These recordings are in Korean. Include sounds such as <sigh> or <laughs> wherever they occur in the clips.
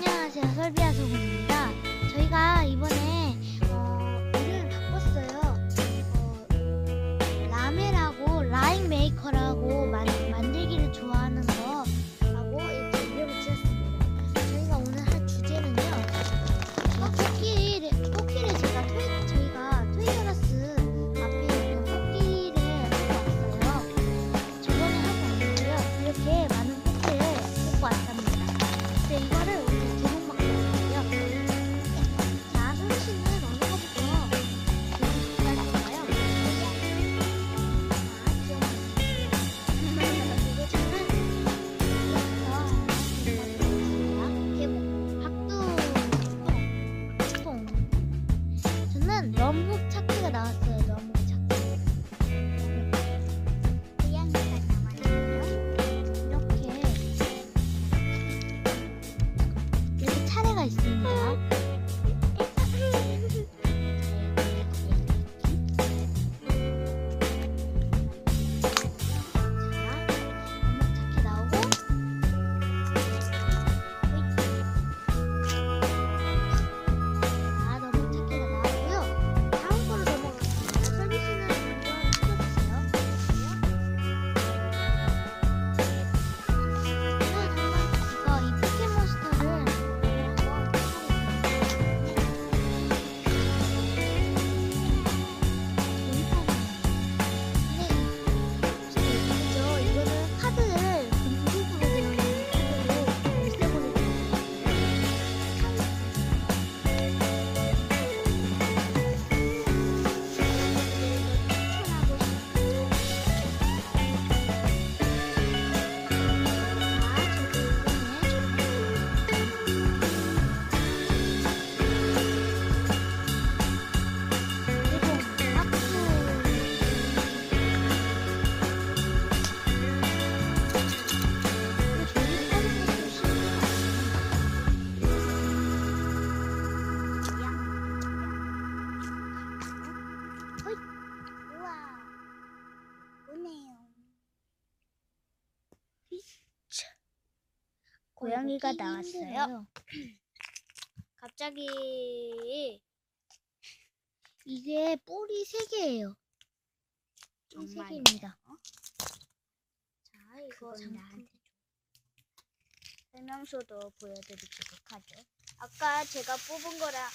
안녕하세요. 설비아 소금입니다. 저희가 이번에 고양이가 끼기 나왔어요. <clears throat> 갑자기 이게 뿔이 세 개예요. 세 정말요? 개입니다. 자, 이거 그건. 나한테 줘. 설명서도 보여드리도록 하죠. 아까 제가 뽑은 거랑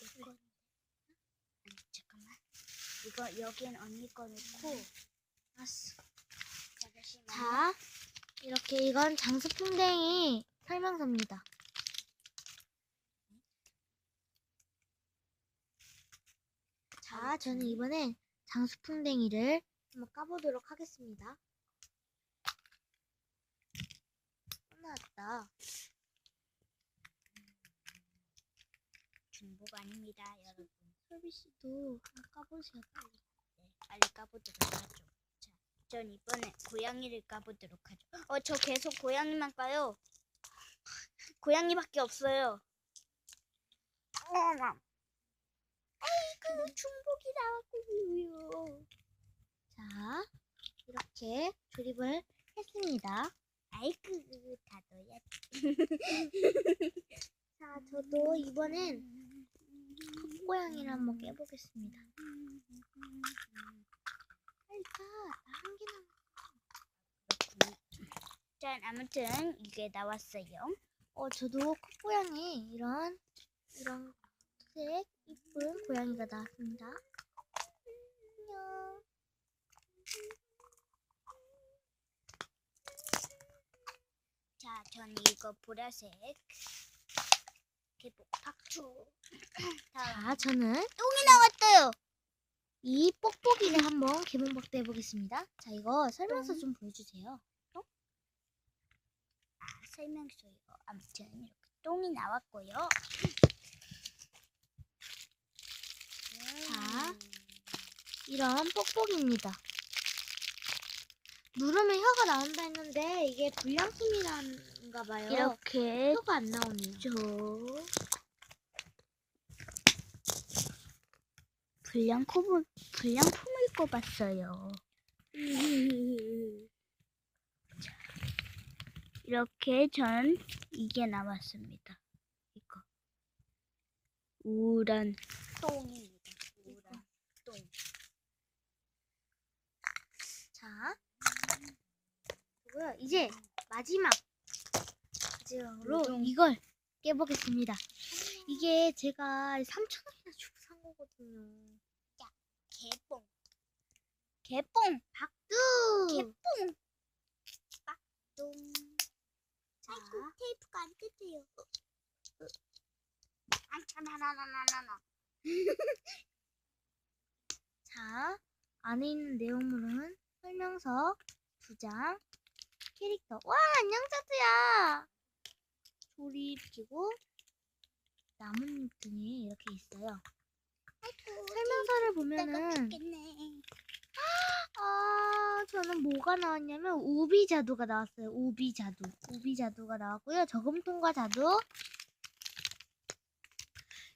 이거 아니, 잠깐만. 이거 여긴 언니 거 넣고 알았어. 잠시만. 자, 이렇게 이건 장수풍뎅이 설명서입니다. 자, 저는 이번엔 장수풍뎅이를 한번 까보도록 하겠습니다. 끝났다. 중복 아닙니다, 여러분. 설비 씨도 한번 까보세요, 빨리. 네, 빨리 까보도록 하죠. 자, 전 이번에 고양이를 까보도록 하죠. 어, 저 계속 고양이만 까요. 고양이밖에 없어요. 아이고, 중복이 나왔군요. 자, 이렇게 조립을 했습니다. 아이고, 다 넣어야 <laughs> 자, 저도 이번엔 컵고양이를 한번 깨보겠습니다. 까. 나한. 짠, 아무튼 이게 나왔어요. 어, 저도 컵고양이 이런 이런 색 이쁜 고양이가 나왔습니다. 안녕. 자, 전 이거 보라색 개복. 다음 <clears throat> 자, 저는 똥이 나왔어요. 이 뽁뽁이를 한번 개봉박도 해보겠습니다. 자, 이거 설명서 좀 보여주세요. 아, 설명서요. 아무튼 이렇게 똥이 나왔고요. 자. 음, 이런 뽁뽁이입니다. 누르면 혀가 나온다 했는데 이게 불량품이란가 봐요. 이렇게 혀가 안 나오네요. 저 불량품을 불량품을 꼽았어요. 이렇게 전 이게 나왔습니다. 이거 우란 똥입니다. 우란 똥. 자, 그리고요 이제 마지막 마지막으로 요정. 이걸 깨보겠습니다. 이게 제가 3,000원이나 주고 산 거거든요. 개뽕. 개뽕. 박두! 개뽕. 똥. 자, 테이프가 안 뜯어요. 안차나나나나나. <laughs> 자, 안에 있는 내용물은 설명서 두 장, 캐릭터. 와, 안녕 자두야. 조립 그리고 나뭇잎 등이 이렇게 있어요. 설명서를 보면은 겠네 <gasps> 아, 저는 뭐가 나왔냐면 우비 자두가 나왔어요. 우비 자두. 우비 자두가 나왔고요. 저금통과 자두.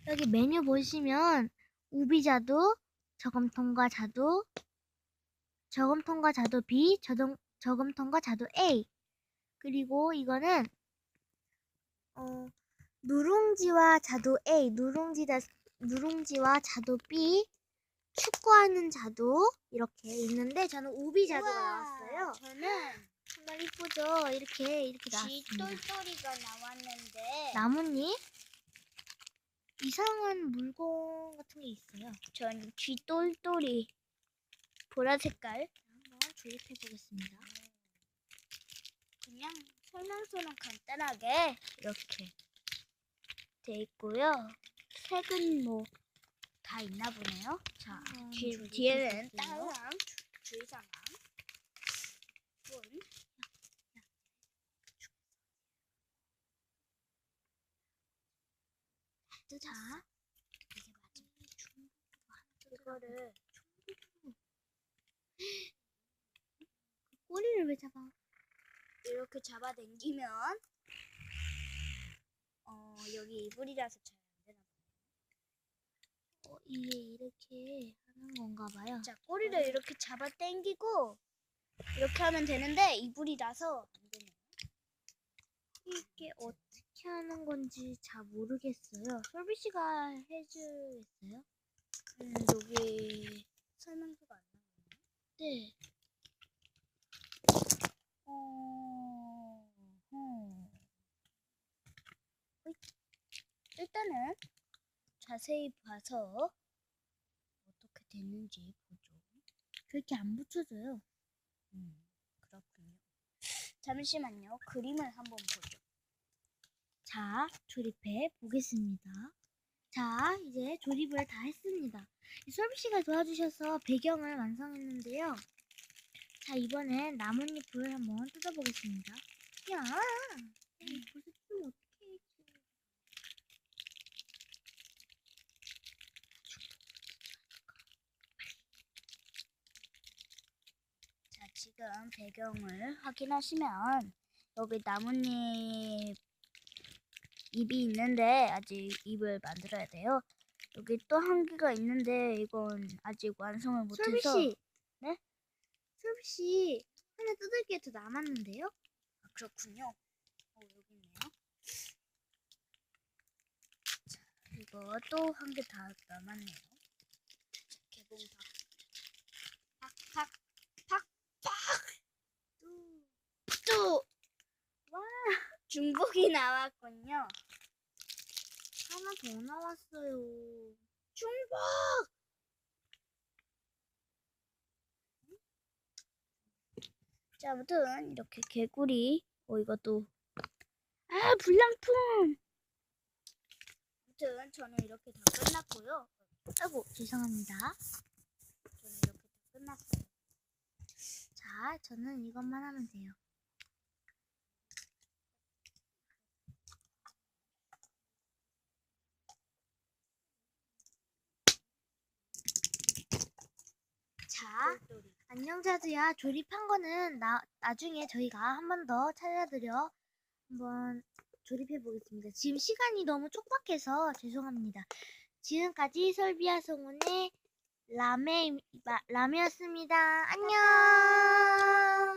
여기 메뉴 보시면 우비 자두, 저금통과 자두, 저금통과 자두 B, 저금, 저금통과 자두 A. 그리고 이거는 어, 누룽지와 자두 A, 누룽지 다, 누룽지와 자두 B, 축구하는 자두 이렇게 있는데 저는 우비 자두가 나왔어요. 저는 정말 이쁘죠? 이렇게 이렇게 나왔습니다. 쥐똘똘이가 나왔는데 나뭇잎 이상한 물건 같은 게 있어요. 전 쥐똘똘이 보라 색깔 한번 조립해 보겠습니다. 그냥 설명서는 간단하게 이렇게 돼 있고요. 색은 뭐 다 있나 보네요. 자, 한번 뒤, 뒤에는. 딸랑 주의사항 분 자, 이게 맞아. 이거를 꼬리를 왜 잡아? 이렇게 잡아당기면 어 여기 이불이라서 잘. 어, 이게 이렇게 하는 건가 봐요. 자 꼬리를 이렇게 잡아 당기고 이렇게 하면 되는데 이불이라서 안 되네요. 이게 어떻게 하는 건지 잘 모르겠어요. 솔비 씨가 해주겠어요? 음, 여기 설명서가 안 나오네요. 네. 어, 음. 일단은 자세히 봐서 어떻게 됐는지 보죠. 그렇게 안 붙여져요. 음, 그렇군요. 잠시만요. 그림을 한번 보죠. 자, 조립해 보겠습니다. 자, 이제 조립을 다 했습니다. 솔비 씨가 도와주셔서 배경을 완성했는데요. 자, 이번엔 나뭇잎을 한번 뜯어보겠습니다. 야, 이 벌써 뜯으면 어떡해. 자, 지금 배경을 확인하시면 여기 나뭇잎 잎이 있는데 아직 잎을 만들어야 돼요. 여기 또 한 개가 있는데 이건 아직 완성을 솔비 못해서 씨. 네? 솔비 씨, 하나 뜯을 게 더 남았는데요? 아, 그렇군요. 어, 여기 있네요. 자, 이거 또 한 개 다 남았네요. 개봉 다. 또! 와! 중복이 나왔군요. 하나 더 나왔어요. 중복! 자, 아무튼 이렇게 개구리, 어 이것도 아 불량품. 아무튼 저는 이렇게 다 끝났고요. 아이고, 죄송합니다. 저는 이렇게 다 끝났어요. 자, 저는 이것만 하면 돼요. 자. 안녕 자두야. 조립한 거는 나, 나중에 저희가 한 번 더 찾아드려 한번 조립해 보겠습니다. 지금 시간이 너무 촉박해서 죄송합니다. 지금까지 설비아 성운의 라메, 라메였습니다. 안녕!